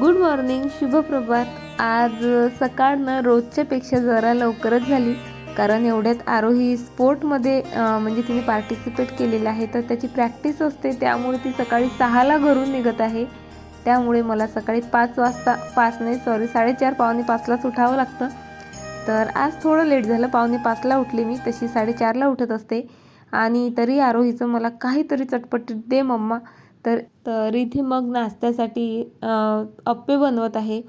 Good morning शुभप्रभात. आज सकाळनं रोजच्यापेक्षा जरा लवकरच झाली. कारण एवढ्यात आरोही स्पोर्टमध्ये म्हणजे तिने पार्टिसिपेट केलेलं आहे तर त्याची प्रॅक्टिस असते. त्यामुळे ती सकाळी सहाला घरून निघत आहे. त्यामुळे मला सकाळी पाच वाजता पाच नाही सॉरी साडेचार पावणे पाचलाच उठावं लागतं. तर आज थोडं लेट झालं. पावणे पाचला उठले मी. तशी साडेचारला उठत असते. आणि तरी आरोहीचं मला काहीतरी चटपटीत दे मम्मा. तर तर इथे मग नाश्त्यासाठी अप्पे बनवत आहे.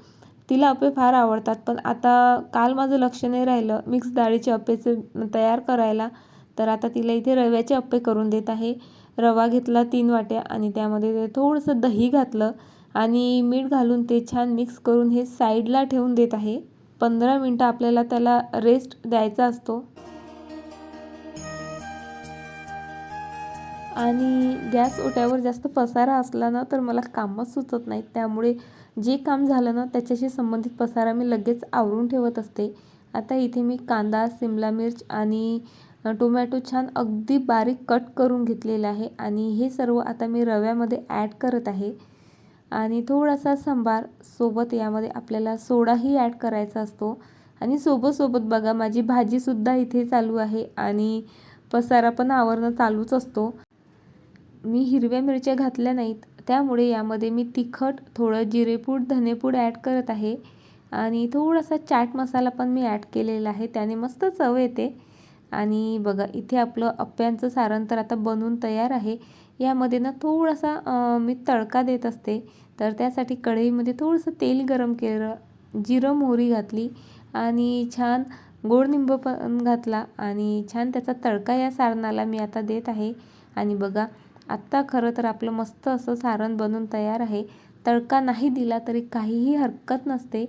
तिला अप्पे फार आवडतात पण आता काल माझं लक्ष नाही राहिलं मिक्स डाळीचे अप्पेचे तयार करायला. तर आता तिला इथे रव्याचे अप्पे करून देत आहे. रवा घेतला तीन वाट्या आणि त्यामध्ये थोडंसं दही घातलं आणि मीठ घालून ते छान मिक्स करून हे साईडला ठेवून देत आहे. पंधरा मिनटं आपल्याला त्याला रेस्ट द्यायचा असतो. आणि गॅस ओट्यावर जास्त पसारा असला ना तर मला कामच सुचत नाहीत त्यामुळे जे काम झालं ना त्याच्याशी संबंधित पसारा मी लगेच आवरून ठेवत असते. आता इथे मी कांदा सिमला मिर्च आणि टोमॅटो छान अगदी बारीक कट करून घेतलेला आहे आणि हे सर्व आता मी रव्यामध्ये ॲड करत आहे. आणि थोडासा सांबार सोबत यामध्ये आपल्याला सोडाही ॲड करायचा असतो. आणि सोबत सोबत बघा माझी भाजीसुद्धा इथे चालू आहे आणि पसारा पण आवरणं चालूच असतो. मी हिरव्या मिरच्या घातल्या नाहीत. त्यामुळे यामध्ये मी तिखट थोडं जिरेपूड धनेपूड ॲड करत आहे. आणि थोडासा चाट मसाला पण मी ॲड केलेला आहे. त्याने मस्त चव येते. आणि बघा इथे आपलं अप्प्यांचं सारण तर आता बनवून तयार आहे. यामध्ये ना थोडासा मी तडका देत असते. तर त्यासाठी कढईमध्ये थोडंसं तेल गरम केलं जिरं मोहरी घातली आणि छान गोड निंब पण घातला. आणि छान त्याचा तडका या सारणाला मी आता देत आहे. आणि बघा आत्ता खरं तर आपलं मस्त असं सारण बनून तयार आहे. तडका नाही दिला तरी काहीही हरकत नसते.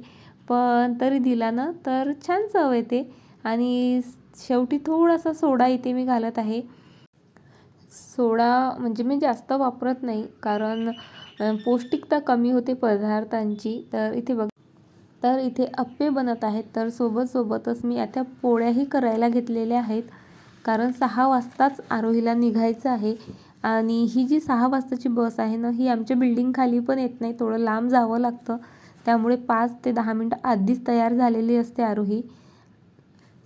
पण तरी दिला ना तर छान चव येते. आणि शेवटी थोडासा सोडा इथे मी घालत आहे. सोडा म्हणजे मी जास्त वापरत नाही कारण पौष्टिकता कमी होते पदार्थांची. तर इथे बघ तर इथे अप्पे बनत आहेत. तर सोबत सोबतच मी आता पोळ्याही करायला घेतलेल्या आहेत. कारण सहा वाजताच आरोहीला निघायचं आहे. आणि ही जी सहा वाजताची बस आहे ना ही आमच्या बिल्डिंगखाली पण येत नाही. थोडं लांब जावं लागतं. त्यामुळे पाच ते दहा मिनटं आधीच तयार झालेली असते आरोही.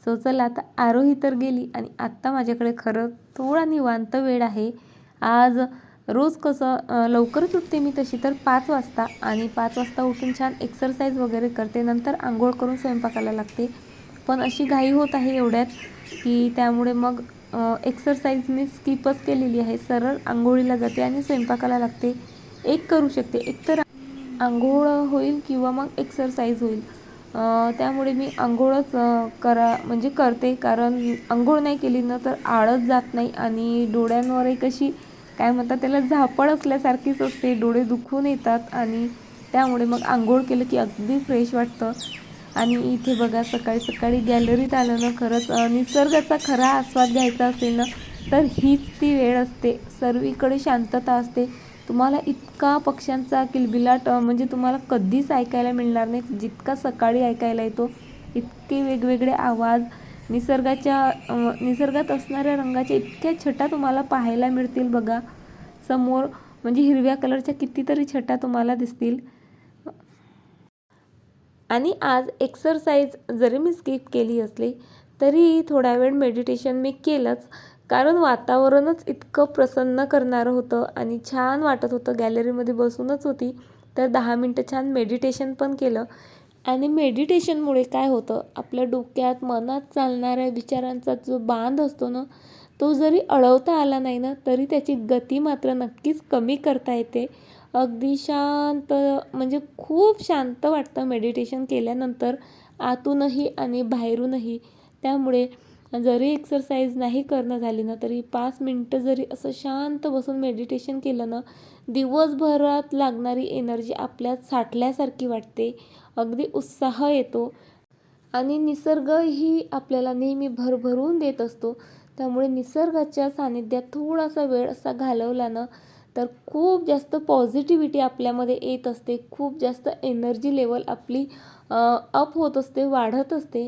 सो चला आता आरोही तर गेली आणि आत्ता माझ्याकडे खरं थोडा निवांत वेळ आहे. आज रोज कसं लवकरच उठते मी तशी तर पाच वाजता आणि पाच वाजता उठून छान एक्सरसाइज वगैरे करते. नंतर आंघोळ करून स्वयंपाकाला लागते. पण अशी घाई होत आहे एवढ्यात की त्यामुळे मग एक्सरसाइज मी स्किपच केलेली आहे. सरळ आंघोळीला जाते आणि स्वयंपाकाला लागते. एक करू शकते. एक तर आंघोळ होईल किंवा मग एक्सरसाइज होईल. त्यामुळे मी आंघोळच करा म्हणजे करते. कारण आंघोळ नाही केली ना तर आळत जात नाही आणि डोळ्यांवरही कशी काय म्हणतात त्याला झापड असल्यासारखीच असते. डोळे दुखून येतात आणि त्यामुळे मग आंघोळ केलं की अगदी फ्रेश वाटतं. आणि इथे बघा सकाळी सकाळी गॅलरीत आलं ना खरंच निसर्गाचा खरा आस्वाद घ्यायचा असेल ना तर हीच ती वेळ असते. सर्वीकडे शांतता असते. तुम्हाला इतका पक्ष्यांचा किलबिलाट म्हणजे तुम्हाला कधीच ऐकायला मिळणार नाही. जितका सकाळी ऐकायला येतो इतके वेगवेगळे आवाज निसर्गाच्या निसर्गात असणाऱ्या रंगाच्या इतक्या छटा तुम्हाला पाहायला मिळतील बघा. समोर म्हणजे हिरव्या कलरच्या कितीतरी छटा तुम्हाला दिसतील. आणि आज एक्सरसाइज जरी मी स्किप केली असली तरीही थोडा वेळ मेडिटेशन मी केलंच. कारण वातावरणच इतकं प्रसन्न करणारं होतं आणि छान वाटत होतं. गॅलरीमध्ये बसूनच होती तर दहा मिनटं छान मेडिटेशन पण केलं. आणि मेडिटेशनमुळे काय होतं आपल्या डोक्यात मनात चालणाऱ्या विचारांचा जो बांध असतो ना तो जरी अडवता आला नाही ना तरी त्याची गती मात्र नक्कीच कमी करता येते. अगदी शांत म्हणजे खूप शांत वाटतं मेडिटेशन केल्यानंतर आतूनही आणि बाहेरूनही. त्यामुळे जरी एक्सरसाइज नाही करणं झाली ना तरी पाच मिनटं जरी असं शांत बसून मेडिटेशन केलं ना दिवसभरात लागणारी एनर्जी आपल्यात साठल्यासारखी वाटते. अगदी उत्साह येतो. आणि निसर्गही आपल्याला नेहमी भरभरून देत असतो. त्यामुळे निसर्गाच्या सानिध्यात थोडासा वेळ असा घालवला ना तर खूप जास्त पॉझिटिव्हिटी आपल्यामध्ये येत असते. खूप जास्त एनर्जी लेवल आपली अप होत असते वाढत असते.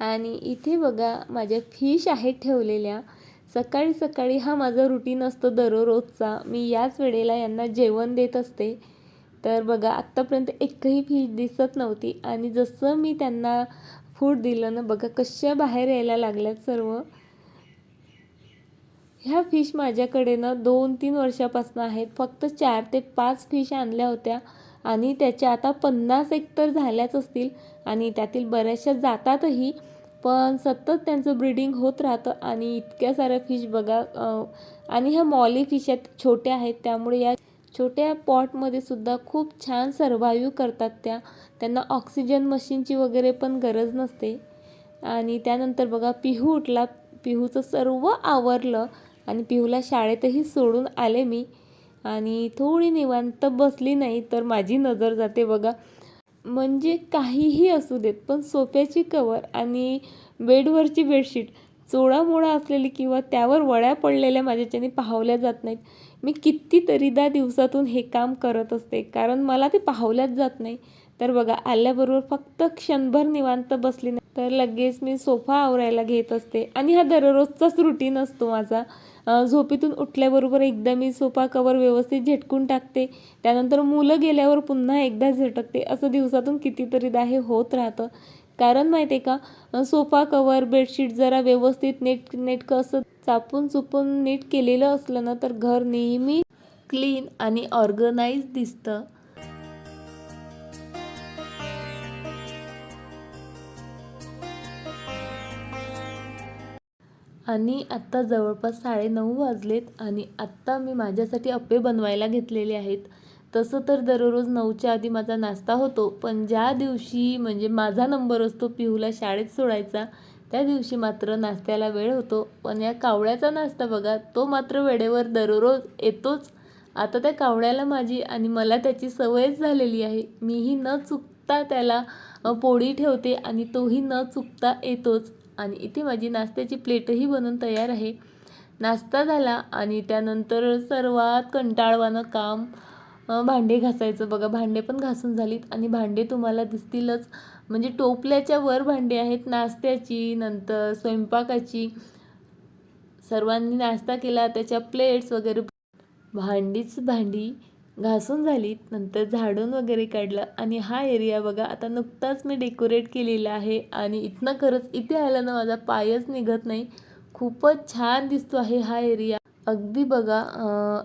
आणि इथे बघा माझ्या फिश आहेत ठेवलेल्या. सकाळी सकाळी हा माझा रुटीन असतो दररोजचा. मी याच वेळेला यांना जेवण देत असते. तर बघा आत्तापर्यंत एकही फिश दिसत नव्हती. आणि जसं मी त्यांना फूड दिलं ना बघा कशा बाहेर यायला लागल्यात सर्व. ह्या फिश माझ्याकडे ना दोन तीन वर्षापासून आहेत. फक्त चार ते पाच फिश आणल्या होत्या. आणि त्याच्या आता पन्नास एक तर झाल्याच असतील. आणि त्यातील बऱ्याचशा जातातही. पण सतत त्यांचं ब्रीडिंग होत राहतं. आणि इतक्या साऱ्या फिश बघा आणि ह्या मॉली फिश आहेत छोट्या आहेत. त्यामुळे या छोट्या पॉटमध्ये सुद्धा खूप छान सर्वाईव्ह करतात त्या. त्यांना ऑक्सिजन मशीनची वगैरे पण गरज नसते. आणि त्यानंतर बघा पिहू उठला. पिहूचं सर्व आवरलं. आणि पिहूला शाळेतही सोडून आले मी. आणि थोडी निवांत बसली नाही तर माझी नजर जाते बघा. म्हणजे काहीही असू देत पण सोफ्याची कवर आणि बेडवरची बेडशीट चोळामोळा असलेली किंवा त्यावर वळ्या पडलेल्या माझ्याच्याने पाहवल्या जात नाहीत. मी कितीतरीदा दिवसातून हे काम करत असते कारण मला ते पाहवल्याच जात नाही. तर बघा आल्याबरोबर फक्त क्षणभर निवांत बसली नाही. तर लगेच मी सोफा आवरायला घेत असते. आणि हा दररोजचाच रुटीन असतो माझा. झोपेतून उठल्याबरोबर एकदा मी सोफा कवर व्यवस्थित झटकून टाकते. त्यानंतर मुलं गेल्यावर पुन्हा एकदा झटकते. असं दिवसातून कितीतरीदा हे होत राहतं. कारण माहिती आहे का सोफा कवर बेडशीट जरा व्यवस्थित नेट नेटकं असं चापून चुपून नीट केलेलं असलं ना तर घर नेहमी क्लीन आणि ऑर्गनाईज दिसतं. आणि आत्ता जवळपास साडेनऊ वाजलेत आणि आत्ता मी माझ्यासाठी अप्पे बनवायला घेतलेले आहेत. तसं तर दररोज नऊच्या आधी माझा नाश्ता होतो पण ज्या दिवशी म्हणजे माझा नंबर असतो पिहूला शाळेत सोडायचा त्या दिवशी मात्र नाश्त्याला वेळ होतो. पण या कावळ्याचा नाश्ता बघा तो मात्र वेळेवर दररोज येतोच. आता त्या कावळ्याला माझी आणि मला त्याची सवयच झालेली आहे. मीही न चुकता त्याला पोळी ठेवते आणि तोही न चुकता येतोच. आणि इथे माझी नाश्त्याची प्लेटही बनून तयार आहे. नाश्ता झाला आणि त्यानंतर सर्वात कंटाळवाणं काम भांडे घासायचं. बघा भांडे पण घासून झालीत आणि भांडे तुम्हाला दिसतीलच. म्हणजे टोपल्याच्या वर भांडे आहेत नाश्त्याची नंतर स्वयंपाकाची. सर्वांनी नाश्ता केला त्याच्या प्लेट्स वगैरे. भांडीच भांडी घासून झाली नंतर झाडून वगैरे काढलं. आणि हा एरिया बघा आता नुकताच मी डेकोरेट केलेला आहे आणि इथनं खरंच इथे आलं ना माझा पायच निघत नाही. खूपच छान दिसतो आहे हा एरिया अगदी बघा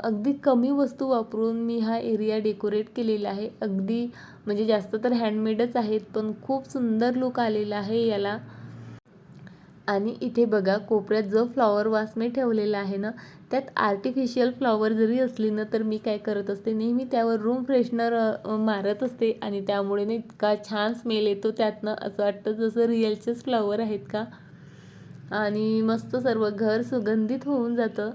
अगदी कमी वस्तू वापरून मी हा एरिया डेकोरेट केलेला आहे. अगदी म्हणजे जास्त तर हँडमेडच आहेत पण खूप सुंदर लुक आलेला आहे याला. आणि इथे बघा कोपऱ्यात जो फ्लॉवर वास मी ठेवलेला आहे ना त्यात आर्टिफिशियल फ्लॉवर जरी असली ना तर मी काय करत असते नेहमी त्यावर रूम फ्रेशनर मारत असते. आणि त्यामुळे ना इतका छान स्मेल येतो त्यातनं असं वाटतं जसं रिअलचेच फ्लॉवर आहेत का. आणि मस्त सर्व घर सुगंधित होऊन जातं.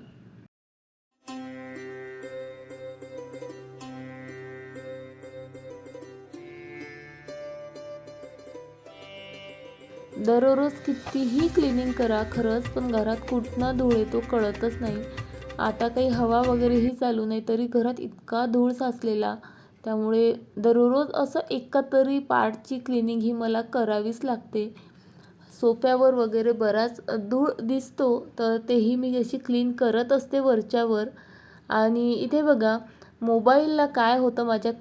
दररोज कितीही क्लिनिंग करा खरंच पण घरात कुठनं धूळ येतो कळतच नाही. आता काही हवा वगैरेही चालू नाही तरी घरात इतका धूळ साचलेला. त्यामुळे दररोज असं एका तरी पार्टची क्लिनिंग ही मला करावीच लागते. सोफ्यावर वगैरे बराच धूळ दिसतो तर तेही मी अशी क्लीन करत असते वरच्यावर. आणि इथे बघा मोबाईलला काय होतं माझ्या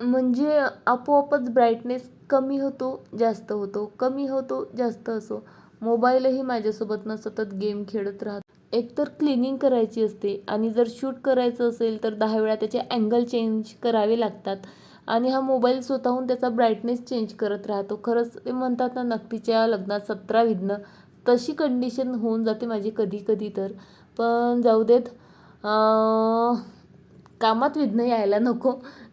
म्हणजे आपोआपच ब्राईटनेस कमी होतो जास्त होतो कमी होतो जास्त असो. मोबाईलही माझ्यासोबत सतत गेम खेळत राहतो. एकतर क्लिनिंग करायची असते आणि जर शूट करायचं असेल तर दहा वेळा त्याचे अँगल चेंज करावे लागतात. आणि हा मोबाईल स्वतःहून त्याचा ब्राईटनेस चेंज करत राहतो. खरंच ते म्हणतात ना नक्कीच्या लग्नात सतरा विघ्न. तशी कंडिशन होऊन जाते माझी कधी कधी तर. पण जाऊ देत कामात विघ्न यायला नको.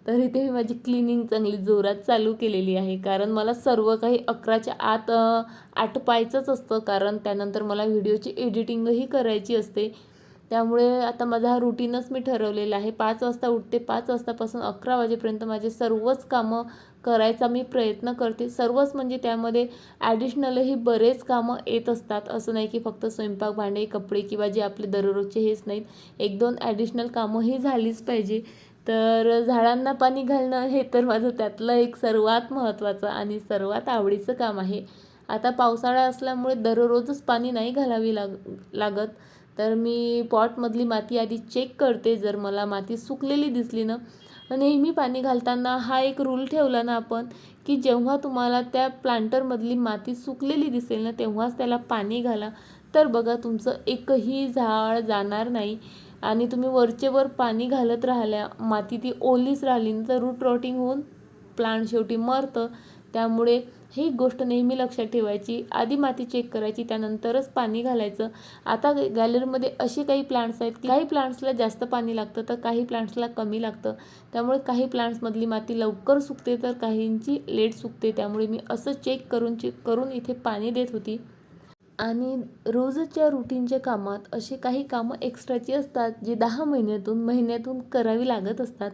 तर इथे मी माझी क्लिनिंग चांगली जोरात चालू केलेली आहे. कारण मला सर्व काही अकराच्या आत आटपायचंच असतं. कारण त्यानंतर मला व्हिडिओची एडिटिंगही करायची असते. त्यामुळे आता माझा हा रुटीनच मी ठरवलेला आहे. पाच वाजता उठते पाच वाजतापासून अकरा वाजेपर्यंत माझे सर्वच कामं करायचा मी प्रयत्न करते. सर्वच म्हणजे त्यामध्ये ॲडिशनलही बरेच कामं येत असतात. असं नाही की फक्त स्वयंपाक भांडे कपडे किंवा जे आपले दररोजचे हेच नाहीत. एक दोन ॲडिशनल कामंही झालीच पाहिजे. तर झाडांना पाणी घालणं हे तर माझं त्यातलं एक सर्वात महत्त्वाचं आणि सर्वात आवडीचं काम आहे. आता पावसाळा असल्यामुळे दररोजच पाणी नाही घालावी लाग लागत. तर मी पॉटमधली माती आधी चेक करते जर मला माती सुकलेली दिसली ना. नेहमी पाणी घालताना हा एक रूल ठेवला ना आपण की जेव्हा तुम्हाला त्या प्लांटरमधली माती सुकलेली दिसेल ना तेव्हाच त्याला पाणी घाला. तर बघा तुमचं एकही झाड जाणार नाही. आणि तुम्ही वरचेवर पाणी घालत राहिल्या माती ती ओलीच राहिली ना तर रूट रॉटिंग होऊन प्लांट शेवटी मरतं. त्यामुळे ही गोष्ट नेहमी लक्षात ठेवायची. आधी माती चेक करायची त्यानंतरच पाणी घालायचं. आता गॅलरीमध्ये असे काही प्लांट्स आहेत की काही प्लांट्सला जास्त पाणी लागतं तर काही प्लांट्सला कमी लागतं. त्यामुळे काही प्लांट्समधली माती लवकर सुकते तर काहींची लेट सुकते. त्यामुळे मी असं चेक करून चेक करून इथे पाणी देत होती. आणि रोजच्या रुटीनच्या कामात असे काही कामं एक्स्ट्राची असतात जी दहा महिन्यातून महिन्यातून करावी लागत असतात.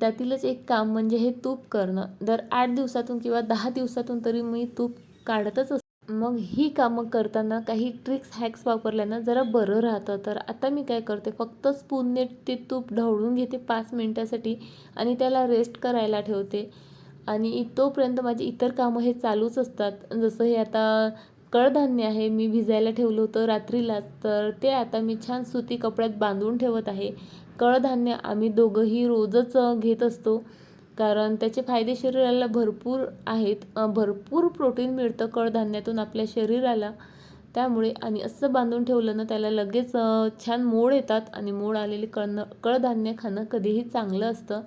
त्यातीलच एक काम म्हणजे हे तूप करणं. दर आठ दिवसातून किंवा दहा दिवसातून तरी मी तूप काढतच असते मग ही कामं करताना काही ट्रिक्स हॅक्स वापरल्यानं जरा बरं राहतं. तर आता मी काय करते फक्त स्पूनने ते तूप ढवळून घेते पाच मिनटासाठी आणि त्याला रेस्ट करायला ठेवते. आणि तोपर्यंत माझी इतर कामं हे चालूच असतात. जसं हे आता कडधान्य आहे मी भिजायला ठेवलं होतं रात्रीलाच. तर ते आता मी छान सुती कपड्यात बांधून ठेवत आहे. कडधान्य आम्ही दोघंही रोजच घेत असतो. कारण त्याचे फायदे शरीराला भरपूर आहेत. भरपूर प्रोटीन मिळतं कडधान्यातून आपल्या शरीराला. त्यामुळे आणि असं बांधून ठेवलं ना त्याला लगेच छान मोड येतात आणि मोड आलेले कळणं कडधान्य खाणं कधीही चांगलं असतं.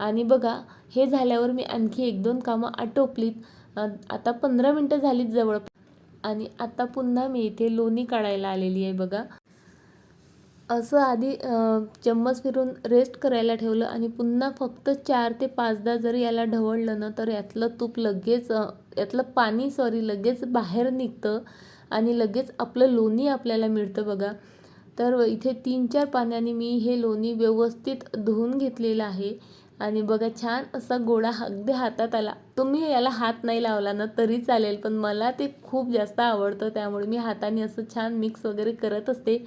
आणि बघा हे झाल्यावर मी आणखी एक दोन कामं आटोपलीत. आता पंधरा मिनटं झालीत जवळ आणि आता पुन्हा मी इथे लोणी काढायला आलेली आहे बघा. असं आधी चम्मच फिरून रेस्ट करायला ठेवलं आणि पुन्हा फक्त चार ते पाचदा जर याला ढवळलं ना तर यातलं तूप लगेच यातलं पाणी सॉरी लगेच बाहेर निघतं आणि लगेच आपलं लोणी आपल्याला मिळतं बघा. तर इथे तीन चार पाण्याने मी हे लोणी व्यवस्थित धुवून घेतलेलं आहे. आणि बघा छान असा गोळा अगदी हातात आला. तुम्ही याला हात नाही लावला ना तरी चालेल पण मला ते खूप जास्त आवडतं. त्यामुळे मी हाताने असं छान मिक्स वगैरे करत असते.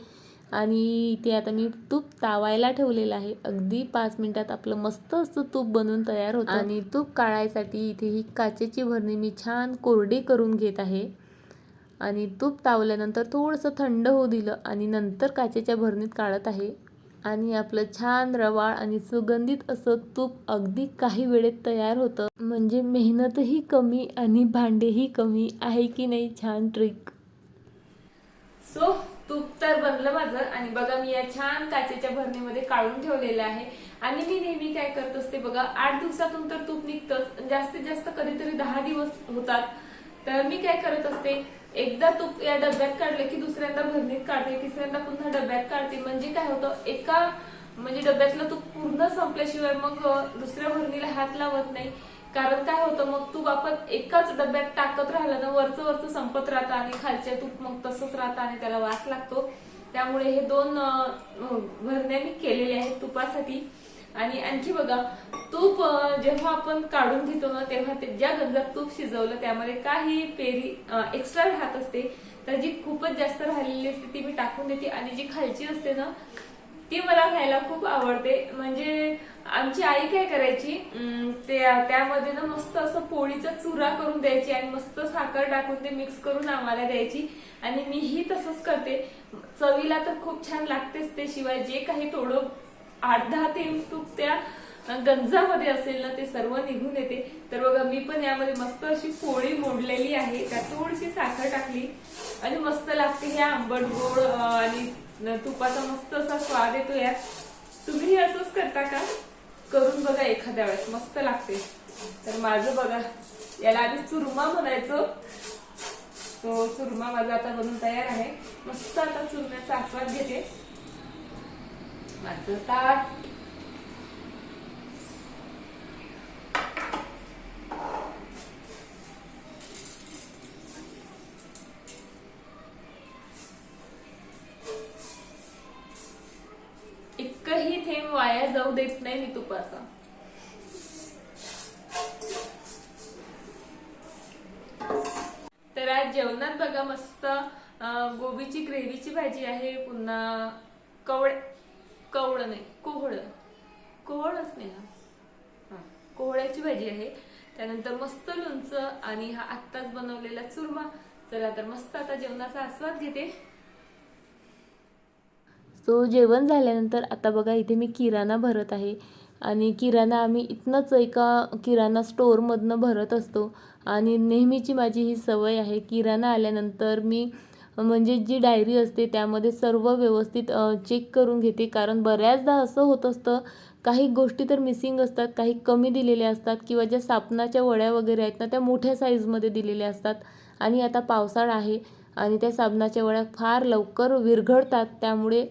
आणि इथे आता मी तूप तावायला ठेवलेलं आहे. अगदी पाच मिनटात आपलं मस्त असं तूप बनवून तयार होतं. आणि तूप काढायसाठी इथे ही काचेची भरणी मी छान कोरडी करून घेत आहे. आणि तूप तावल्यानंतर थोडंसं थंड होऊ दिलं आणि नंतर काचेच्या भरणीत काढत आहे. आणि आपलं छान रवाळ आणि सुगंधित असं तूप अगदी काही वेळेत तयार होतं. म्हणजे मेहनतही कमी आणि भांडेही कमी आहे की नाही छान ट्रिक सो तूप तर बनलं माझं आणि बघा मी या छान काचेच्या भरणीमध्ये काढून ठेवलेलं आहे. आणि मी नेहमी काय करत असते बघा आठ दिवसातून तर तूप निघतंच. जास्तीत जास्त कधीतरी दहा दिवस होतात. तर मी काय करत असते एकदा तूप या डब्यात काढले की दुसऱ्यांदा भरणीत काढते तिसऱ्यांदा पुन्हा डब्यात काढते. म्हणजे काय होतं एका म्हणजे डब्यातलं तूप पूर्ण संपल्याशिवाय मग दुसऱ्या भरणीला हात लावत नाही. कारण काय होतं मग तूप आपण एकाच डब्यात टाकत राहिलं ना वरचं वरचं संपत राहतं आणि खालच्या तूप मग तसंच राहतं आणि त्याला वास लागतो. त्यामुळे हे दोन भरण्या मी केलेल्या आहेत तुपासाठी. आणि आणखी बघा तूप जेव्हा आपण काढून घेतो ना तेव्हा ते ज्या गंजात तूप शिजवलं त्यामध्ये काही पेरी एक्स्ट्रा राहत असते. तर जी खूपच जास्त राहिलेली असते ती मी टाकून देते. आणि जी खालची असते ना ती मला खायला खूप आवडते. म्हणजे आमची आई काय करायची त्यामध्ये ना मस्त असं पोळीचा चुरा करून द्यायची आणि मस्त साखर टाकून ते मिक्स करून आम्हाला द्यायची. आणि मीही तसंच करते. चवीला तर खूप छान लागतेच ते शिवाय. जे काही थोडं आठ दहा थेंब तूप त्या गंजामध्ये असेल ना ते सर्व निघून येते. तर बघा मी पण यामध्ये मस्त अशी पोळी मोडलेली आहे. त्यात थोडीशी साखर टाकली आणि मस्त लागते हे आंबट गोड आणि तुपाचा मस्त असा स्वाद येतो यात. तुम्ही असंच करता का? करून बघा एखाद्या वेळेस. मस्त लागते. तर माझं बघा याला आधी चुरमा म्हणायचं. तो चुरमा माझा आता बनून तयार आहे. मस्त आता चुरम्याचा आस्वाद घेते. माझं ताट. इतकंही थेंब वाया जाऊ देत नाही मी तुपाचा. तर आज जेवणात बघा मस्त गोबीची ग्रेव्हीची भाजी आहे पुन्हा आणि हा आत्ताच बनवलेला चुरमा. चला तर मस्त आता जेवणाचा आस्वाद घेते. सो जेवण झाल्यानंतर आता बघा इथे मी किराणा भरत आहे. आणि किराणा आम्ही इथनंच एका किराणा स्टोअरमधनं भरत असतो. आणि नेहमीची माझी ही सवय आहे किराणा आल्यानंतर मी म्हणजे जी डायरी असते त्यामध्ये सर्व व्यवस्थित चेक करून घेते. कारण बऱ्याचदा असं होत असतं काही गोष्टी तर मिसिंग असतात काही कमी दिलेल्या असतात किंवा ज्या साबणाच्या वड्या वगैरे आहेत ना त्या मोठ्या साईजमध्ये दिलेल्या असतात. आणि आता पावसाळा आहे आणि त्या साबणाच्या वड्या फार लवकर विरघळतात. त्यामुळे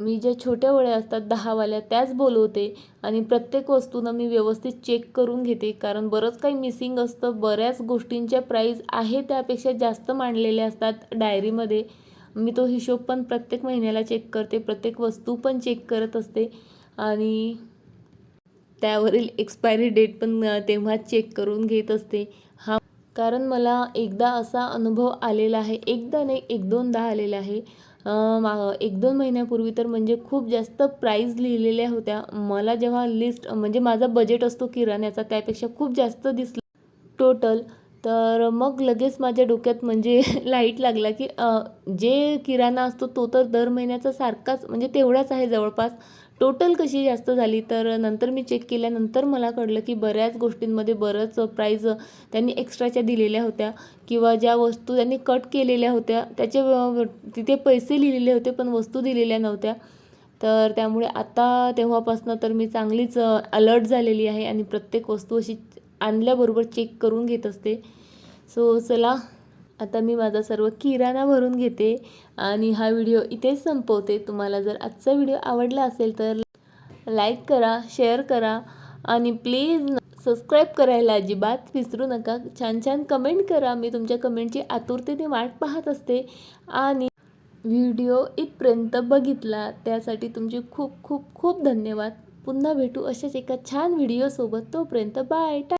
मी ज्या छोट्या वड्या असतात दहावाल्या त्याच बोलवते आणि प्रत्येक वस्तूनं मी व्यवस्थित चेक करून घेते. कारण बरंच काही मिसिंग असतं. बऱ्याच गोष्टींच्या प्राईज आहे त्यापेक्षा जास्त मांडलेल्या असतात डायरीमध्ये मी तो हिशोब पण प्रत्येक महिन्याला चेक करते प्रत्येक वस्तू पण चेक करत असते. आणि त्यावरील एक्सपायरी डेट पण तेव्हा चेक करून घेत असते. हा कारण मला एकदा असा अनुभव आलेला आहे एकदा नाही एक दोनदा आलेला आहे. एक दोन महिन्यापूर्वी तर म्हणजे खूप जास्त प्राईज लिहिलेल्या होत्या. मला जेव्हा लिस्ट म्हणजे माझा बजेट असतो किराण्याचा त्यापेक्षा खूप जास्त दिसला. टोटल तर मग लगेच माझ्या डोक्यात म्हणजे लाइट लागला की जे किराणा असतो तो तर दर महिन्याचा सारखाच म्हणजे तेवढाच आहे जवळपास. टोटल कशी जास्त झाली तर नंतर मी चेक केल्यानंतर मला कळलं की बऱ्याच गोष्टींमध्ये बरंच प्राईज त्यांनी एक्स्ट्राच्या दिलेल्या होत्या किंवा ज्या वस्तू त्यांनी कट केलेल्या होत्या त्याचे तिथे पैसे लिहिलेले होते पण वस्तू दिलेल्या नव्हत्या. तर त्यामुळे आता तेव्हापासनं तर मी चांगलीच अलर्ट झालेली आहे आणि प्रत्येक वस्तू अशी आणल्याबरोबर चेक करून घेत असते. सो चला आता मी माझा सर्व किराणा भरून घेते आणि हा व्हिडिओ इथेच संपवते. तुम्हाला जर आजचा व्हिडिओ आवडला असेल तर लाईक करा शेअर करा आणि प्लीज सबस्क्राईब करायला अजिबात विसरू नका. छान छान कमेंट करा. मी तुमच्या कमेंटची आतुरतेने वाट पाहत असते आणि व्हिडिओ इथपर्यंत बघितला त्यासाठी तुमचे खूप खूप खूप धन्यवाद. पुन्हा भेटू अशाच एका छान व्हिडिओसोबत. तोपर्यंत बाय. टा